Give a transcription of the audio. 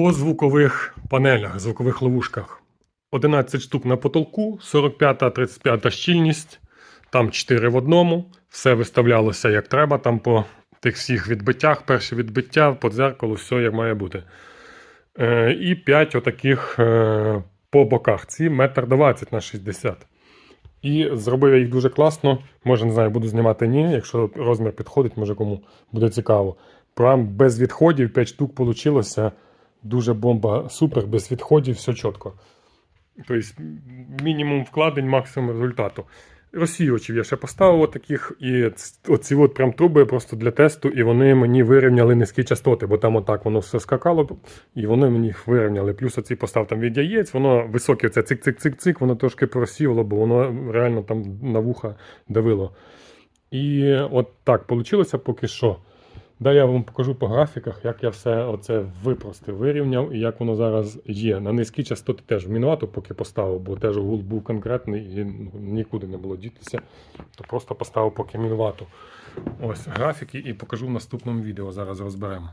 По звукових панелях, звукових ловушках. 11 штук на потолку, 45-35 щільність, там 4 в одному. Все виставлялося як треба, там по тих всіх відбиттях, перші відбиття, по дзеркалу, все як має бути. Е, і 5 отаких е, по боках. Ці метр 20 на 60. І зробив я їх дуже класно. Може, не знаю, буду знімати ні. Якщо розмір підходить, може кому буде цікаво. Прям без відходів 5 штук вийшло. Дуже бомба, супер, без відходів, все чітко. Тобто мінімум вкладень, максимум результату. Розсіювачів я ще поставив таких, і оці от прям труби просто для тесту, і вони мені вирівняли низькі частоти, бо там отак воно все скакало, і вони мені їх вирівняли. Плюс оці постав там від яєць, воно високе, це цик-цик-цик-цик, воно трошки просіло, бо воно реально там на вуха давило. І от так вийшло поки що. Далі я вам покажу по графіках, як я все оце випростив, вирівняв і як воно зараз є. На низькі частоти теж в мінвату поки поставив, бо теж гул був конкретний і ну, нікуди не було дітися. То просто поставив поки мінвату. Ось графіки і покажу в наступному відео. Зараз розберемо.